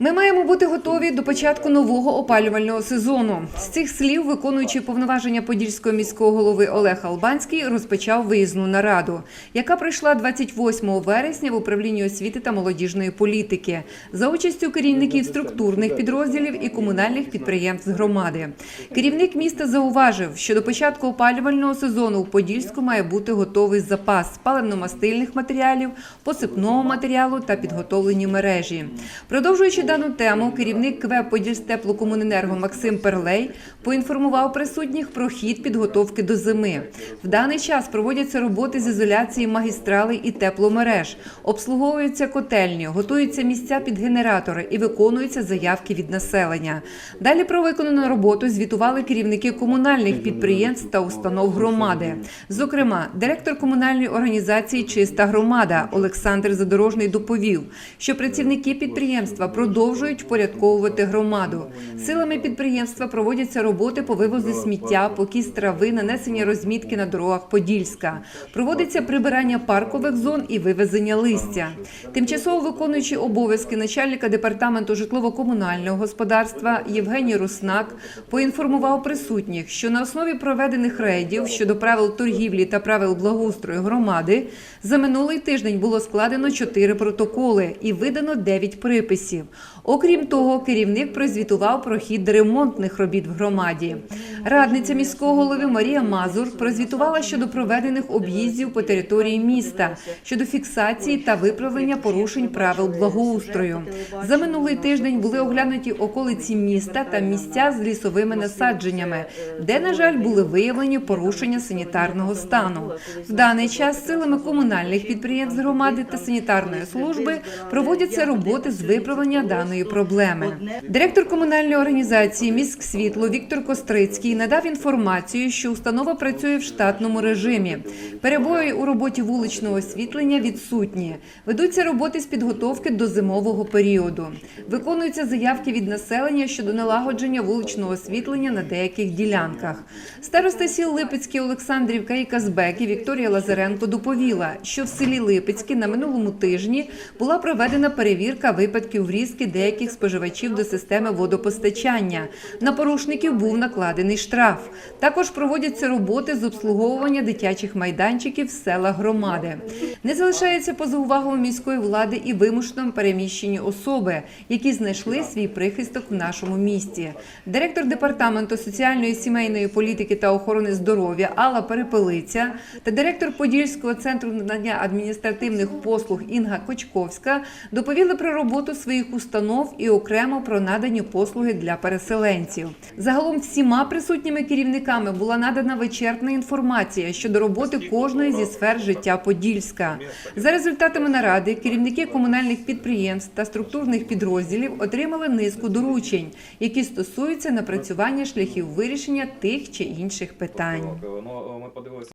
Ми маємо бути готові до початку нового опалювального сезону. З цих слів, виконуючий повноваження подільського міського голови Олег Албанський, розпочав виїзну нараду, яка пройшла 28 вересня в управлінні освіти та молодіжної політики за участю керівників структурних підрозділів і комунальних підприємств громади. Керівник міста зауважив, що до початку опалювального сезону у Подільську має бути готовий запас паливно-мастильних матеріалів, посипного матеріалу та підготовлені мережі. Продовжуючи дану тему, керівник КВ «Подільстеплокомуненерго» Максим Перлей поінформував присутніх про хід підготовки до зими. В даний час проводяться роботи з ізоляції магістралей і тепломереж, обслуговуються котельні, готуються місця під генератори і виконуються заявки від населення. Далі про виконану роботу звітували керівники комунальних підприємств та установ громади. Зокрема, директор комунальної організації Чиста громада Олександр Задорожний доповів, що працівники підприємства продовжують впорядковувати громаду. Силами підприємства проводяться роботи по вивозу сміття, покіс трави, нанесення розмітки на дорогах Подільська. Проводиться прибирання паркових зон і вивезення листя. Тимчасово виконуючий обов'язки начальника департаменту житлово-комунального господарства Євгеній Руснак поінформував присутніх, що на основі проведених рейдів щодо правил торгівлі та правил благоустрою громади за минулий тиждень було складено чотири протоколи і видано 9 приписів. Окрім того, керівник прозвітував про хід ремонтних робіт в громаді. Радниця міського голови Марія Мазур прозвітувала щодо проведених об'їздів по території міста щодо фіксації та виправлення порушень правил благоустрою. За минулий тиждень були оглянуті околиці міста та місця з лісовими насадженнями, де, на жаль, були виявлені порушення санітарного стану. В даний час силами комунальних підприємств громади та санітарної служби проводяться роботи з виправлення даної проблеми. Директор комунальної організації «Міськсвітло» Віктор Кострицький надав інформацію, що установа працює в штатному режимі. Перебої у роботі вуличного освітлення відсутні. Ведуться роботи з підготовки до зимового періоду. Виконуються заявки від населення щодо налагодження вуличного освітлення на деяких ділянках. Староста сіл Липецьке Олександрівка і Казбеки Вікторія Лазаренко доповіла, що в селі Липецьке на минулому тижні була проведена перевірка випадків врізки деяких споживачів до системи водопостачання. На порушників був накладений штраф. Також проводяться роботи з обслуговування дитячих майданчиків в селах громади. Не залишається поза увагою міської влади і вимушено переміщені особи, які знайшли свій прихисток в нашому місті. Директор департаменту соціальної сімейної політики та охорони здоров'я Алла Перепелиця та директор Подільського центру надання адміністративних послуг Інга Кочковська доповіли про роботу своїх установ і окремо про надані послуги для переселенців. Загалом всіма присутніми керівниками була надана вичерпна інформація щодо роботи кожної зі сфер життя Подільська. За результатами наради керівники комунальних підприємств та структурних підрозділів отримали низку доручень, які стосуються напрацювання шляхів вирішення тих чи інших питань. Ну,